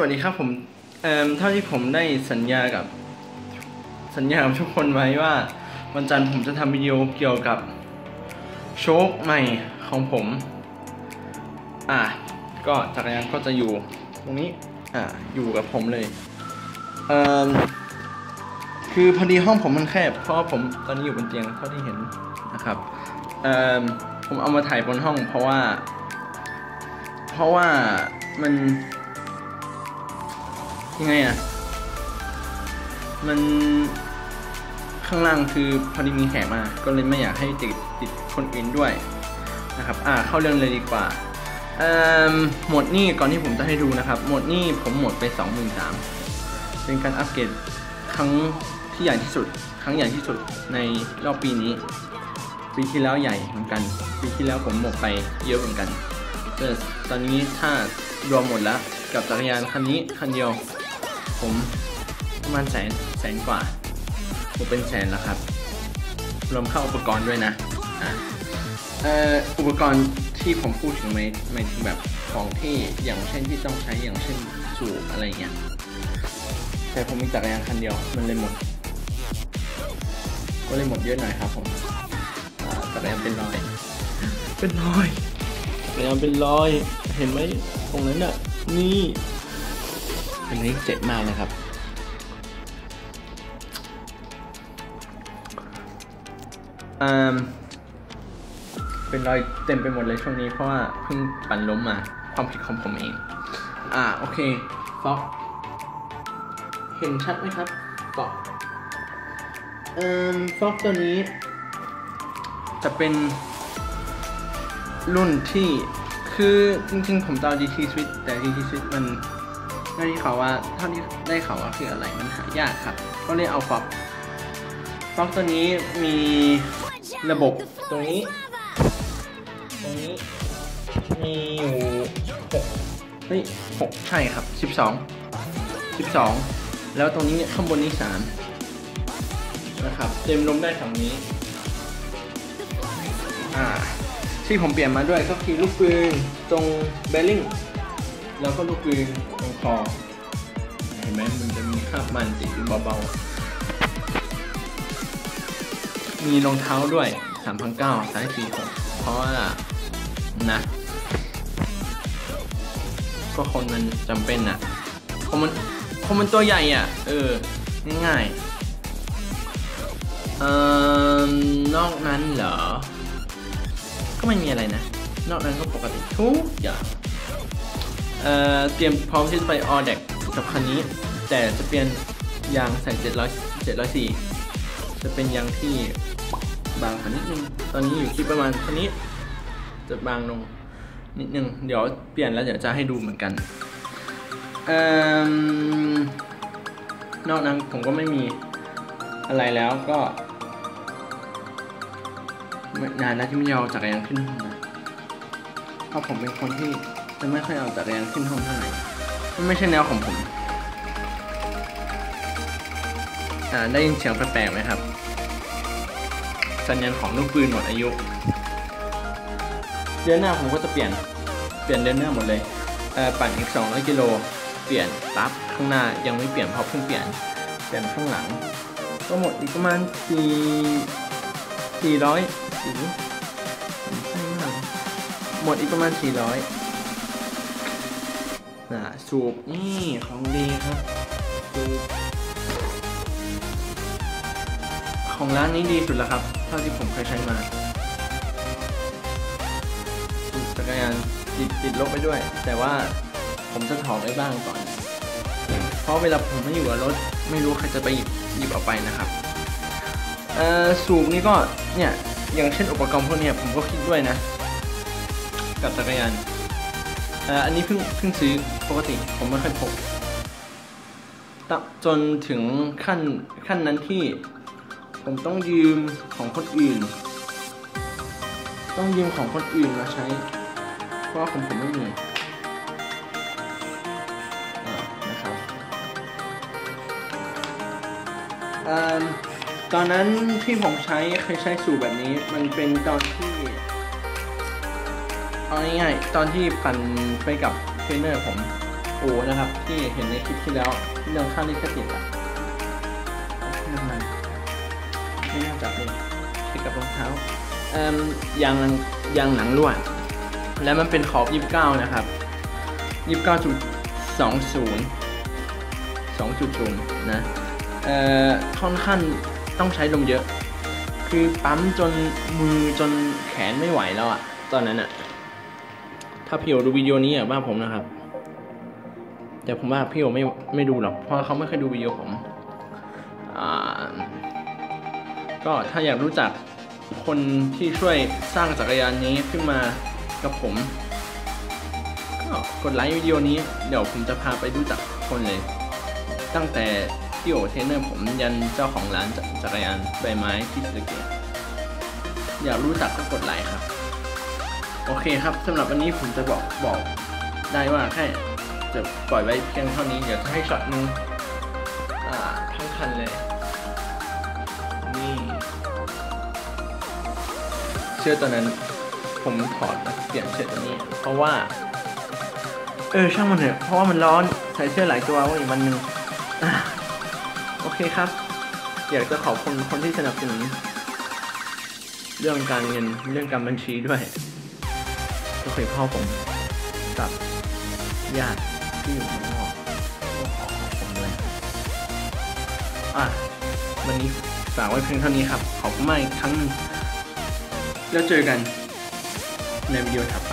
วัสดีครับผมเอ่อเท่าที่ผมได้สัญญากับ สัญญากับทุกคนไว้ว่า วันจันทร์ผมจะทำวิดีโอเกี่ยวกับโชคใหม่ของผม อะ ก็จักรยานก็จะอยู่ตรงนี้ อะ อยู่กับผมเลย เอ่อ คือพอดีห้องผมมันแคบ เพราะผมตอนนี้อยู่บนเตียงเท่าที่เห็นนะครับ เอ่อ ผมเอามาถ่ายบนห้องเพราะว่า เพราะว่ามัน ยังไงอะ มันข้างล่างคือพอดีมีแขกมา ก็เลยไม่อยากให้ติดติดคนอื่นด้วยนะครับ อ่า เข้าเรื่องเลยดีกว่าหมดนี่ก่อนที่ผมจะให้ดูนะครับ หมดนี่ผมหมดไป 2 3 0 0 0เป็นการอัปเกรดครั้งที่ใหญ่ที่สุด ครั้งใหญ่ที่สุดในรอบปีนี้ ปีที่แล้วใหญ่เหมือนกัน ปีที่แล้วผมหมดไปเยอะเหมือนกันแต่ตอนนี้ถ้ารวมหมดแล้วกับจักรยานคันนี้คันเดียว ผมประมาณแสนแสนกว่า ผมเป็นแสนแล้วครับรวมเข้าอุปกรณ์ด้วยนะอะเอ่ออุปกรณ์ที่ผมพูดถึงหมายหมายถึงแบบของที่อย่างเช่นที่ต้องใช้อย่างเช่นสูบอะไรเงี้ยแต่ผมมีจักรยานคันเดียวมันเลยหมด ก็เลยหมดเยอะหน่อยครับผมอ่าจักรยานเป็นรอย เป็นรอยจักรยานเป็นรอย เห็นไหมตรงนั้นอะนี่ อันนี้เจ็บมากนะครับอืมเป็นรอยเต็มไปหมดเลยช่วงนี้เพราะว่าเพิ่งปั่นล้มมาความผิดของผมเอง อ่าโอเคฟอกเห็นชัดไหมครับฟอกเอ่อฟอกตัวนี้ จะเป็นรุ่นที่คือจริงๆ ผมจะเอา GT Switch แต่ GT Switch มัน ไม่ได้ข่าวว่าเท่าที่ได้ข่าวว่าคืออะไรมันหายากครับ ก็เลยเอาฟอกฟอกตัวนี้มีระบบตรงนี้ ตรงนี้ มีอยู่หกเฮ้ยหกใช่ครับสิบสองสิบสองแล้วตรงนี้ข้างบนนี้สามนะครับเต็มลมได้ฝั่งนี้อ่าที่ผมเปลี่ยนมาด้วยก็คือลูกปืนตรงเบลลิง แล้วก็ลูกปืนตรงคอเห็นไหมมันจะมีคราบมันติดอยู่เบาๆ มีรองเท้าด้วย3,900สายสีผมเพราะว่านะ ก็คนมันจำเป็นอะคนมันคนมันตัวใหญ่อะเออ ง่ายๆเอ่อนอกนั้นเหรอ ก็ไม่มีอะไรนะ นอกนั้นก็ปกติทุกอย่าง เเตรียมพร้อมที่จะไปออเด็กกับคันนี้ แต่จะเปลี่ยนยางใส่700 704 จะเป็นยางที่บางกว่านิดนึง ตอนนี้อยู่ที่ประมาณเท่านี้ จะบางลงนิดนึง เดี๋ยวเปลี่ยนแล้วเดี๋ยวจะให้ดูเหมือนกันออนอกนั้นผมก็ไม่มีอะไรแล้วก็ไม่นานนะที่ไม่เอาจักรยานขึ้นเพราะผมเป็นคนที่ จะไม่ค่อยเอาจักรยานขึ้นห้องเท่าไหร่มันไม่ใช่แนวของผม อ่าได้ยินเสียงแปลกๆไหมครับ สัญญาณของลูกปืนหมดอายุ เดือนหน้าผมก็จะเปลี่ยน เปลี่ยนเดือนหน้าหมดเลยเอ่อปั่นอีก 200 กิโล เปลี่ยนปั๊บข้างหน้ายังไม่เปลี่ยนเพราะเพิ่งเปลี่ยน เปลี่ยนข้างหลัง ก็หมดอีกประมาณสี่สี่ร้อยสี่ใช่มากหมดอีกประมาณสี่ร้อย นะสูบนี่ของดีครับสูบของร้านนี้ดีสุดแล้วครับ เท่าที่ผมเคยใช้มาสูบจักรยานติดติดลบไปด้วย แต่ว่าผมจะถอดไว้บ้างก่อน เพราะเวลาผมไม่อยู่กับรถ ไม่รู้ใครจะไปหยิบหยิบออกไปนะครับสูบนี่ก็เนี่ยอย่างเช่นอุปกรณ์พวกนี้ผมก็คิดด้วยนะ กับจักรยานอันนี้เพิ่งเพิ่งซื้อ ปกติผมไม่ค่อยพกจนถึงขั้นขั้นนั้นที่ผมต้องยืมของคนอื่น ต้องยืมของคนอื่นมาใช้ เพราะว่าของผมไม่มีนะครับเอิ่มตอนนั้นที่ผมใช้เคยใช้สูตรแบบนี้ มันเป็นตอนที่เอาง่ายๆตอนที่ปั่นไปกับ เทรนเนอร์ผมโอ้นะครับ ที่เห็นในคลิปที่แล้วเรื่องค่าลิขสิทธิ์อะน้ำมันไม่น่าจับเลยเกี่กับรองเท้าเอ่มยางยางหนังรั่วแล้วมันเป็นขอบ 29 นะครับ 29.20 2.0 นะเอ่อค่อนข้างต้องใช้ลมเยอะ คือปั๊มจนมือจนแขนไม่ไหวแล้วอะตอนนั้นอะ ถ้าพี่โอดูวิดีโอนี้อะว่าผมนะครับ แต่ผมว่าพี่โอไม่ไม่ดูหรอกเพราะเขาไม่เคยดูวิดีโอผมอ่าก็ถ้าอยากรู้จักคนที่ช่วยสร้างจักรยานนี้ขึ้นมากับผม ก็กดไลค์วิดีโอนี้ เดี๋ยวผมจะพาไปรู้จักคนเลย ตั้งแต่พี่โอเทรนเนอร์ผมยันเจ้าของร้านจักรยานใบไม้ที่สเกตอยากรู้จักก็กดไลค์ครับ โอเคครับสำหรับวันนี้ผมจะบอกบอกได้ว่าแค่จะปล่อยไว้เพียงเท่านี้ เดี๋ยวจะให้ช็อตนึงอ่าทั้งคันเลย นี่เสื้อตัวนั้นผมถอดเปลี่ยนเสื้อตัวนี้ เพราะว่า เออช่างมันเถอะเพราะว่ามันร้อนใส่เสื้อหลายตัวว่าอีกวันหนึ่งโอเคครับ อยากจะขอบคุณคนที่สนับสนุนเรื่องการเงินเรื่องการบัญชีด้วย ก็เคยพ่อผมกับญาติที่อยู่ข้างนอกก็ขอขอบคุณด้วยอะวันนี้ฝากไว้เพียงเท่านี้ครับ ขอบคุณมากครั้งนึงแล้วเจอกันในวิดีโอถัดไป